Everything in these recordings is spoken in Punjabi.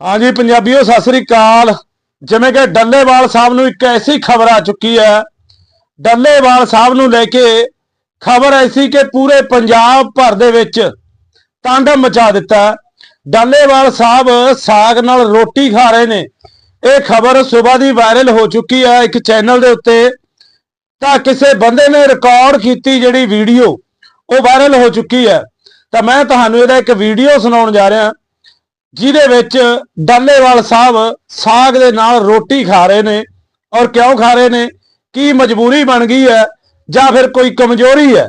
ਹਾਂਜੀ, ਪੰਜਾਬੀਓ, ਸਤਿ ਸ੍ਰੀ ਅਕਾਲ। ਜਿਵੇਂ ਕਿ ਡੱਲੇਵਾਲ ਸਾਹਿਬ ਨੂੰ ਇੱਕ ਐਸੀ ਖਬਰ ਆ ਚੁੱਕੀ ਹੈ। ਡੱਲੇਵਾਲ ਸਾਹਿਬ ਨੂੰ ਲੈ ਕੇ ਖਬਰ ਐਸੀ ਕਿ ਪੂਰੇ ਪੰਜਾਬ ਭਰ ਦੇ ਵਿੱਚ ਤਾਂਡਵ ਮਚਾ ਦਿੱਤਾ ਡੱਲੇਵਾਲ ਸਾਹਿਬ ਸਾਗ ਨਾਲ ਰੋਟੀ ਖਾ ਰਹੇ ਨੇ। ਇਹ ਖਬਰ ਸਵੇਰ ਦੀ ਵਾਇਰਲ ਹੋ ਚੁੱਕੀ ਹੈ ਇੱਕ ਚੈਨਲ ਦੇ ਉੱਤੇ। ਤਾਂ ਕਿਸੇ ਬੰਦੇ ਨੇ ਰਿਕਾਰਡ ਕੀਤੀ ਜਿਹੜੀ ਵੀਡੀਓ, ਉਹ ਵਾਇਰਲ ਹੋ ਚੁੱਕੀ ਹੈ। ਤਾਂ ਮੈਂ ਤੁਹਾਨੂੰ ਇਹਦਾ ਇੱਕ ਵੀਡੀਓ ਸੁਣਾਉਣ ਜਾ ਰਿਹਾ। ਜਿਹਦੇ ਵਿੱਚ ਡੱਲੇਵਾਲ ਸਾਹਿਬ ਸਾਗ ਦੇ ਨਾਲ ਰੋਟੀ ਖਾ ਰਹੇ ਨੇ ਔਰ ਕਿਉਂ ਖਾ ਰਹੇ ਨੇ? ਕੀ ਮਜਬੂਰੀ ਬਣ ਗਈ ਹੈ ਜਾਂ ਫਿਰ ਕੋਈ ਕਮਜ਼ੋਰੀ ਹੈ?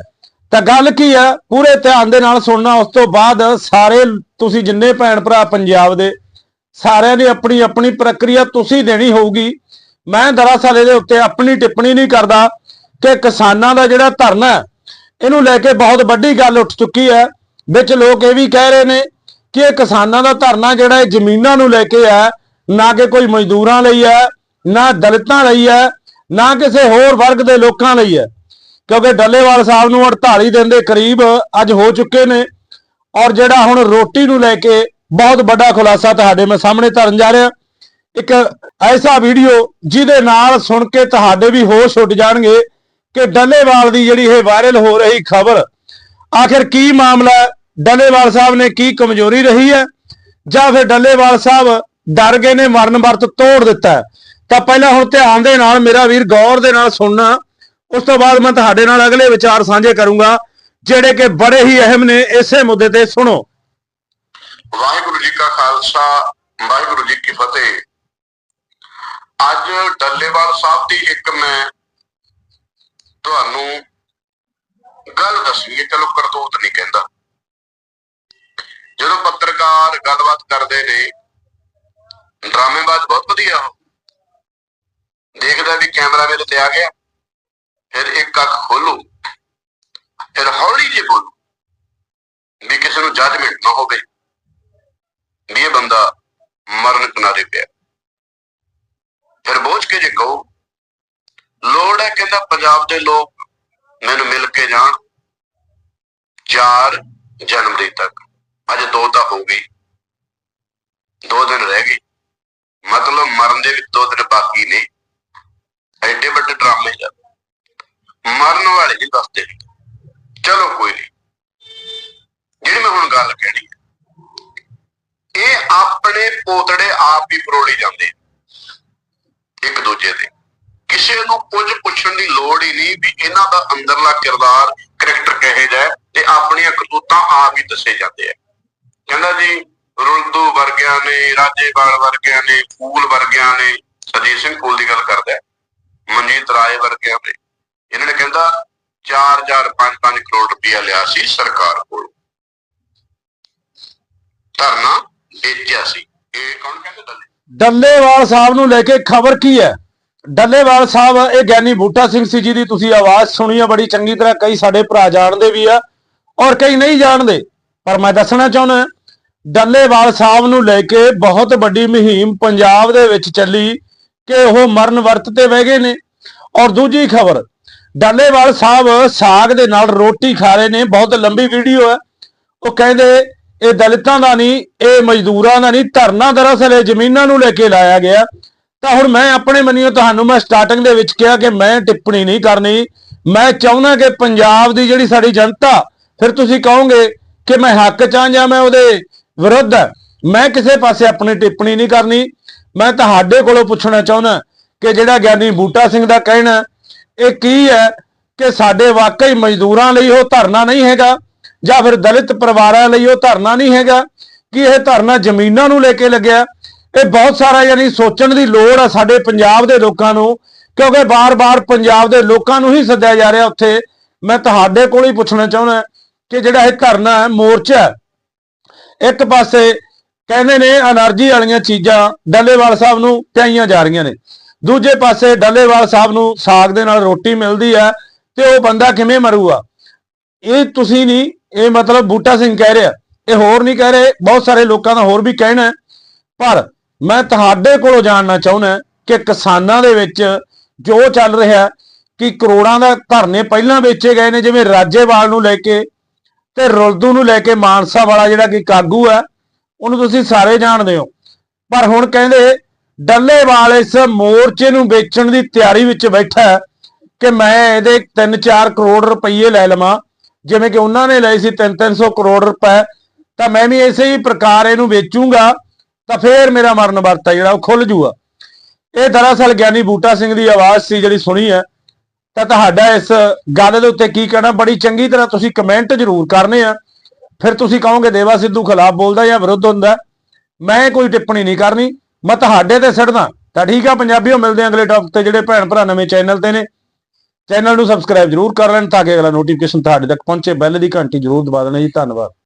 ਤਾਂ ਗੱਲ ਕੀ ਹੈ? ਪੂਰੇ ਧਿਆਨ ਦੇ ਨਾਲ ਸੁਣਨਾ, ਉਸ ਤੋਂ ਬਾਅਦ ਸਾਰੇ ਤੁਸੀਂ ਜਿੰਨੇ ਭੈਣ ਭਰਾ ਪੰਜਾਬ ਦੇ, ਸਾਰਿਆਂ ਦੀ ਆਪਣੀ ਆਪਣੀ ਪ੍ਰਕਿਰਿਆ ਤੁਸੀਂ ਦੇਣੀ ਹੋਊਗੀ। ਮੈਂ ਦਰਅਸਲ ਇਹਦੇ ਉੱਤੇ ਆਪਣੀ ਟਿੱਪਣੀ ਨਹੀਂ ਕਰਦਾ ਕਿ ਕਿਸਾਨਾਂ ਦਾ ਜਿਹੜਾ ਧਰਨਾ ਹੈ, ਇਹਨੂੰ ਲੈ ਕੇ ਬਹੁਤ ਵੱਡੀ ਗੱਲ ਉੱਠ ਚੁੱਕੀ ਹੈ। ਵਿੱਚ ਲੋਕ ਇਹ ਵੀ ਕਹਿ ਰਹੇ ਨੇ ਕਿ ਇਹ ਕਿਸਾਨਾਂ ਦਾ ਧਰਨਾ ਜਿਹੜਾ ਇਹ ਜ਼ਮੀਨਾਂ ਨੂੰ ਲੈ ਕੇ ਹੈ, ਨਾ ਕਿ ਕੋਈ ਮਜ਼ਦੂਰਾਂ ਲਈ ਹੈ, ਨਾ ਦਲਿਤਾਂ ਲਈ ਹੈ, ਨਾ ਕਿਸੇ ਹੋਰ ਵਰਗ ਦੇ ਲੋਕਾਂ ਲਈ ਹੈ। ਕਿਉਂਕਿ ਡੱਲੇਵਾਲ ਸਾਹਿਬ ਨੂੰ 48 ਦਿਨ ਦੇ ਕਰੀਬ ਅੱਜ ਹੋ ਚੁੱਕੇ ਨੇ ਔਰ ਜਿਹੜਾ ਹੁਣ ਰੋਟੀ ਨੂੰ ਲੈ ਕੇ ਬਹੁਤ ਵੱਡਾ ਖੁਲਾਸਾ ਤੁਹਾਡੇ ਮੈਂ ਸਾਹਮਣੇ ਧਰਨ ਜਾ ਰਿਹਾ। ਇੱਕ ਐਸਾ ਵੀਡੀਓ ਜਿਹਦੇ ਨਾਲ ਸੁਣ ਕੇ ਤੁਹਾਡੇ ਵੀ ਹੋਸ਼ ਉੱਡ ਜਾਣਗੇ ਕਿ ਡੱਲੇਵਾਲ ਦੀ ਜਿਹੜੀ ਇਹ ਵਾਇਰਲ ਹੋ ਰਹੀ ਖਬਰ, ਆਖਿਰ ਕੀ ਮਾਮਲਾ ਹੈ? ਡੱਲੇਵਾਲ ਸਾਹਿਬ ਨੇ ਕੀ ਕਮਜ਼ੋਰੀ ਰਹੀ ਹੈ? ਜਾਂ ਫਿਰ ਡੱਲੇਵਾਲ ਸਾਹਿਬ ਡਰ ਗਏ ਨੇ, ਮਰਨ ਵਰਤ ਤੋੜ ਦਿੱਤਾ ਤਾਂ ਪਹਿਲਾਂ ਹੁਣ ਧਿਆਨ ਦੇ ਨਾਲ ਮੇਰਾ ਵੀਰ ਗੌਰ ਦੇ ਨਾਲ ਸੁਣਨਾ। ਉਸ ਤੋਂ ਬਾਅਦ ਮੈਂ ਤੁਹਾਡੇ ਨਾਲ ਅਗਲੇ ਵਿਚਾਰ ਸਾਂਝੇ ਕਰੂੰਗਾ, ਜਿਹੜੇ ਕਿ ਬੜੇ ਹੀ ਅਹਿਮ ਨੇ, ਇਸੇ ਮੁੱਦੇ ਤੇ ਸੁਣੋ। ਵਾਹਿਗੁਰੂ ਜੀ ਕਾ ਖਾਲਸਾ, ਵਾਹਿਗੁਰੂ ਜੀ ਕੀ ਫਤਿਹ। ਅੱਜ ਡੱਲੇਵਾਲ ਸਾਹਿਬ ਦੀ ਇੱਕ ਮੈਂ ਤੁਹਾਨੂੰ ਗੱਲ ਦੱਸਣੀ ਚਲੋ ਕਰਤੂਤ ਨਹੀਂ ਕਹਿੰਦਾ। ਜਦੋਂ ਪੱਤਰਕਾਰ ਗੱਲਬਾਤ ਕਰਦੇ ਨੇ, ਡਰਾਮੇਬਾਜ਼ ਬਹੁਤ ਵਧੀਆ ਉਹ। ਦੇਖਦਾ ਵੀ ਕੈਮਰਾ ਮੇਰੇ ਤੇ ਆ ਗਿਆ, ਫਿਰ ਇੱਕ ਅੱਖ ਖੋਲੂ, ਫਿਰ ਹੌਲੀ ਜਿਹੀ ਬੋਲੂ ਵੀ ਕਿਸੇ ਨੂੰ ਜੱਜਮੈਂਟ ਨਾ ਹੋਵੇ ਵੀ ਇਹ ਬੰਦਾ ਮਰਨ ਕਿਨਾਰੇ ਪਿਆ। ਫਿਰ ਬੋਝ ਕੇ ਜੇ ਕਹੋ, ਲੋੜ ਹੈ ਕਹਿੰਦਾ ਪੰਜਾਬ ਦੇ ਲੋਕ ਮੈਨੂੰ ਮਿਲ ਕੇ ਜਾਣ 4 ਜਨਵਰੀ ਤੱਕ। ਅੱਜ ਦੋ ਤਾਂ ਹੋ ਗਈ। ਦੋ ਦਿਨ ਰਹਿ ਗਏ। ਮਤਲਬ ਮਰਨ ਦੇ ਵਿੱਚ ਦੋ ਦਿਨ ਬਾਕੀ ਨੇ। ਐਡੇ ਵੱਡੇ ਡਰਾਮੇ ਜਾਂ ਮਰਨ ਵਾਲੇ ਜੀ ਦੱਸਦੇ ਚਲੋ ਕੋਈ ਨਹੀਂ ਜਿਹੜੀ ਮੈਂ ਹੁਣ ਗੱਲ ਕਹਿਣੀ ਇਹ ਆਪਣੇ ਪੋਤੜੇ ਆਪ ਹੀ ਪਰੋੜੀ ਜਾਂਦੇ ਇੱਕ ਦੂਜੇ ਦੇ। ਕਿਸੇ ਨੂੰ ਕੁਝ ਪੁੱਛਣ ਦੀ ਲੋੜ ਹੀ ਨਹੀਂ ਵੀ ਇਹਨਾਂ ਦਾ ਅੰਦਰਲਾ ਕਿਰਦਾਰ, ਕਰੈਕਟਰ ਕਹੇ ਜਾਏ ਤੇ ਆਪਣੀਆਂ ਕਰਤੂਤਾਂ ਆਪ ਹੀ ਦੱਸੇ ਜਾਂਦੇ ਆ। ਕਹਿੰਦਾ ਜੀ, ਰੁਲਦੂ ਵਰਗਿਆਂ ਨੇ, ਰਾਜੇਵਾਲ ਵਰਗਿਆਂ ਨੇ ਫੂਲ ਵਰਗਿਆਂ ਨੇ ਸਰਜੀਤ ਸਿੰਘ ਫੂਲ ਦੀ ਗੱਲ ਕਰਦਾ ਮਨਜੀਤ ਰਾਏ ਵਰਗਿਆਂ ਨੇ। ਇਹਨਾਂ ਨੇ ਕਹਿੰਦਾ 4-4 5-5 ਕਰੋੜ ਰੁਪਇਆ ਲਿਆ ਸੀ ਸਰਕਾਰ ਕੋਲ। ਧਰਨਾ ਵੇਚਿਆ ਸੀ। ਇਹ ਕੌਣ ਕਹਿੰਦੇ ਦੱਲੇ ਡੱਲੇਵਾਲ ਸਾਹਿਬ ਨੂੰ ਲੈ ਕੇ ਖਬਰ ਕੀ ਹੈ? ਡੱਲੇਵਾਲ ਸਾਹਿਬ, ਇਹ ਗਿਆਨੀ ਬੂਟਾ ਸਿੰਘ ਸੀ ਜਿਹਦੀ ਤੁਸੀਂ ਆਵਾਜ਼ ਸੁਣੀ ਆ, ਬੜੀ ਚੰਗੀ ਤਰ੍ਹਾਂ ਕਈ ਸਾਡੇ ਭਰਾ ਜਾਣਦੇ ਵੀ ਆ ਔਰ ਕਈ ਨਹੀਂ ਜਾਣਦੇ। ਪਰ ਮੈਂ ਦੱਸਣਾ ਚਾਹੁੰਦਾ ਡੱਲੇਵਾਲ ਸਾਹਿਬ ਨੂੰ ਲੈ ਕੇ ਬਹੁਤ ਵੱਡੀ ਮੁਹਿੰਮ ਪੰਜਾਬ ਦੇ ਵਿੱਚ ਚੱਲੀ ਕਿ ਉਹ ਮਰਨ ਵਰਤ ਤੇ ਬਹਿ ਗਏ ਨੇ। ਔਰ ਦੂਜੀ ਖਬਰ, ਡੱਲੇਵਾਲ ਸਾਹਿਬ ਸਾਗ ਦੇ ਨਾਲ ਰੋਟੀ ਖਾ ਰਹੇ ਨੇ, ਬਹੁਤ ਲੰਬੀ ਵੀਡੀਓ ਹੈ। ਉਹ ਕਹਿੰਦੇ, ਇਹ ਦਲਿਤਾਂ ਦਾ ਨਹੀਂ, ਇਹ ਮਜ਼ਦੂਰਾਂ ਦਾ ਨਹੀਂ, ਧਰਨਾ ਦਰਅਸਲ ਇਹ ਜ਼ਮੀਨਾਂ ਨੂੰ ਲੈ ਕੇ ਲਾਇਆ ਗਿਆ। ਤਾਂ ਹੁਣ ਮੈਂ ਆਪਣੇ ਮੰਨਿਓ ਤੁਹਾਨੂੰ, ਮੈਂ ਸਟਾਰਟਿੰਗ ਦੇ ਵਿੱਚ ਕਿਹਾ ਕਿ ਮੈਂ ਟਿੱਪਣੀ ਨਹੀਂ ਕਰਨੀ। ਮੈਂ ਚਾਹੁੰਦਾ ਕਿ ਪੰਜਾਬ ਦੀ ਜਿਹੜੀ ਸਾਡੀ ਜਨਤਾ, ਫਿਰ ਤੁਸੀਂ ਕਹੋਗੇ ਕਿ ਮੈਂ ਹੱਕ ਚਾਂ ਜਾਂ ਮੈਂ ਉਹਦੇ ਵਿਰੁੱਧ ਹੈ। ਮੈਂ ਕਿਸੇ ਪਾਸੇ ਆਪਣੀ ਟਿੱਪਣੀ ਨਹੀਂ ਕਰਨੀ। ਮੈਂ ਤੁਹਾਡੇ ਕੋਲੋਂ ਪੁੱਛਣਾ ਚਾਹੁੰਦਾ ਕਿ ਜਿਹੜਾ ਗਿਆਨੀ ਬੂਟਾ ਸਿੰਘ ਦਾ ਕਹਿਣਾ ਇਹ ਕੀ ਹੈ ਕਿ ਸਾਡੇ ਵਾਕਈ ਮਜ਼ਦੂਰਾਂ ਲਈ ਉਹ ਧਰਨਾ ਨਹੀਂ ਹੈਗਾ ਜਾਂ ਫਿਰ ਦਲਿਤ ਪਰਿਵਾਰਾਂ ਲਈ ਉਹ ਧਰਨਾ ਨਹੀਂ ਹੈਗਾ? ਕਿ ਇਹ ਧਰਨਾ ਜ਼ਮੀਨਾਂ ਨੂੰ ਲੈ ਕੇ ਲੱਗਿਆ? ਇਹ ਬਹੁਤ ਸਾਰਾ ਯਾਨੀ ਸੋਚਣ ਦੀ ਲੋੜ ਆ ਸਾਡੇ ਪੰਜਾਬ ਦੇ ਲੋਕਾਂ ਨੂੰ ਕਿਉਂਕਿ ਬਾਰ-ਬਾਰ ਪੰਜਾਬ ਦੇ ਲੋਕਾਂ ਨੂੰ ਹੀ ਸੱਦਿਆ ਜਾ ਰਿਹਾ ਉੱਥੇ। ਮੈਂ ਤੁਹਾਡੇ ਕੋਲ ਹੀ ਪੁੱਛਣਾ ਚਾਹੁੰਦਾ ਕਿ ਜਿਹੜਾ ਇਹ ਧਰਨਾ ਹੈ ਮੋਰਚਾ ਹੈ, ਇੱਕ ਪਾਸੇ ਕਹਿੰਦੇ ਨੇ એનર્ਜੀ ਵਾਲੀਆਂ ਚੀਜ਼ਾਂ ਡੱਲੇਵਾਲ ਸਾਹਿਬ ਨੂੰ ਪਿਆਈਆਂ ਜਾ ਰਹੀਆਂ ਨੇ। ਦੂਜੇ ਪਾਸੇ ਡੱਲੇਵਾਲ ਸਾਹਿਬ ਨੂੰ ਸਾਗ ਦੇ ਨਾਲ ਰੋਟੀ ਮਿਲਦੀ ਹੈ ਤੇ ਉਹ ਬੰਦਾ ਕਿਵੇਂ ਮਰੂਗਾ? ਇਹ ਤੁਸੀਂ ਨਹੀਂ, ਇਹ ਮਤਲਬ ਬੂਟਾ ਸਿੰਘ ਕਹਿ ਰਿਹਾ। ਇਹ ਹੋਰ ਨਹੀਂ ਕਹਿ ਰਹੇ, ਬਹੁਤ ਸਾਰੇ ਲੋਕਾਂ ਦਾ ਹੋਰ ਵੀ ਕਹਿਣਾ ਪਰ ਮੈਂ ਤੁਹਾਡੇ ਕੋਲੋਂ ਜਾਣਨਾ ਚਾਹੁੰਦਾ ਕਿ ਕਿਸਾਨਾਂ ਦੇ ਵਿੱਚ ਜੋ ਚੱਲ ਰਿਹਾ ਕਿ ਕਰੋੜਾਂ ਦਾ ਧਰਨੇ ਪਹਿਲਾਂ ਵੇਚੇ ਗਏ ਨੇ, ਜਿਵੇਂ ਰਾਜੇਵਾਲ ਨੂੰ ਲੈ ਕੇ ਤੇ ਰੁਲਦੂ ਨੂੰ ਲੈ ਕੇ ਮਾਨਸਾ ਵਾਲਾ ਜਿਹੜਾ ਕਿ ਕਾਗੂ ਹੈ, ਉਹਨੂੰ ਤੁਸੀਂ ਸਾਰੇ ਜਾਣਦੇ ਹੋ। ਪਰ ਹੁਣ ਕਹਿੰਦੇ ਡੱਲੇਵਾਲ ਇਸ ਮੋਰਚੇ ਨੂੰ ਵੇਚਣ ਦੀ ਤਿਆਰੀ ਵਿੱਚ ਬੈਠਾ ਹੈ ਕਿ ਮੈਂ ਇਹਦੇ 3-4 ਕਰੋੜ ਰੁਪਏ ਲੈ ਲਵਾਂ। ਜਿਵੇਂ ਕਿ ਉਹਨਾਂ ਨੇ ਲਏ ਸੀ 3-300 ਕਰੋੜ ਰੁਪਏ, ਤਾਂ ਮੈਂ ਵੀ ਇਸੇ ਹੀ ਪ੍ਰਕਾਰ ਇਹਨੂੰ ਵੇਚੂੰਗਾ, ਤਾਂ ਫੇਰ ਮੇਰਾ ਮਰਨ ਵਰਤਾ ਜਿਹੜਾ ਉਹ ਖੁੱਲ ਜੂਗਾ। ਇਹ ਦਰਅਸਲ ਗਿਆਨੀ ਬੂਟਾ ਸਿੰਘ ਦੀ ਆਵਾਜ਼ ਸੀ ਜਿਹੜੀ ਸੁਣੀ ਹੈ। ਤਾਂ ਤੁਹਾਡਾ ਇਸ ਗੱਲ ਦੇ ਉੱਤੇ ਕੀ ਕਹਿਣਾ? ਬੜੀ ਚੰਗੀ ਤਰ੍ਹਾਂ ਤੁਸੀਂ ਕਮੈਂਟ ਜ਼ਰੂਰ ਕਰਨੇ ਆ। ਫਿਰ ਤੁਸੀਂ ਕਹੋਗੇ, ਦੇਵਾ ਸਿੱਧੂ ਖਿਲਾਫ ਬੋਲਦਾ ਜਾਂ ਵਿਰੁੱਧ ਹੁੰਦਾ ਮੈਂ ਕੋਈ ਟਿੱਪਣੀ ਨਹੀਂ ਕਰਨੀ। ਮੈਂ ਤੁਹਾਡੇ ਤੇ ਛੱਡਦਾ ਤਾਂ ਠੀਕ ਆ, ਪੰਜਾਬੀਓ, ਮਿਲਦੇ ਆ ਅਗਲੇ ਟੌਪਿਕ ਤੇ ਜਿਹੜੇ ਭੈਣ ਭਰਾ ਨਵੇਂ ਚੈਨਲ ਤੇ ਨੇ। ਚੈਨਲ ਨੂੰ ਸਬਸਕ੍ਰਾਈਬ ਜ਼ਰੂਰ ਕਰ ਲੈਣ ਤਾਂ ਕਿ ਅਗਲਾ ਨੋਟੀਫਿਕੇਸ਼ਨ ਤੁਹਾਡੇ ਤੱਕ ਪਹੁੰਚੇ। ਬੈਲ ਦੀ ਘੰਟੀ ਜ਼ਰੂਰ ਦਬਾ ਦੇਣਾ ਜੀ। ਧੰਨਵਾਦ।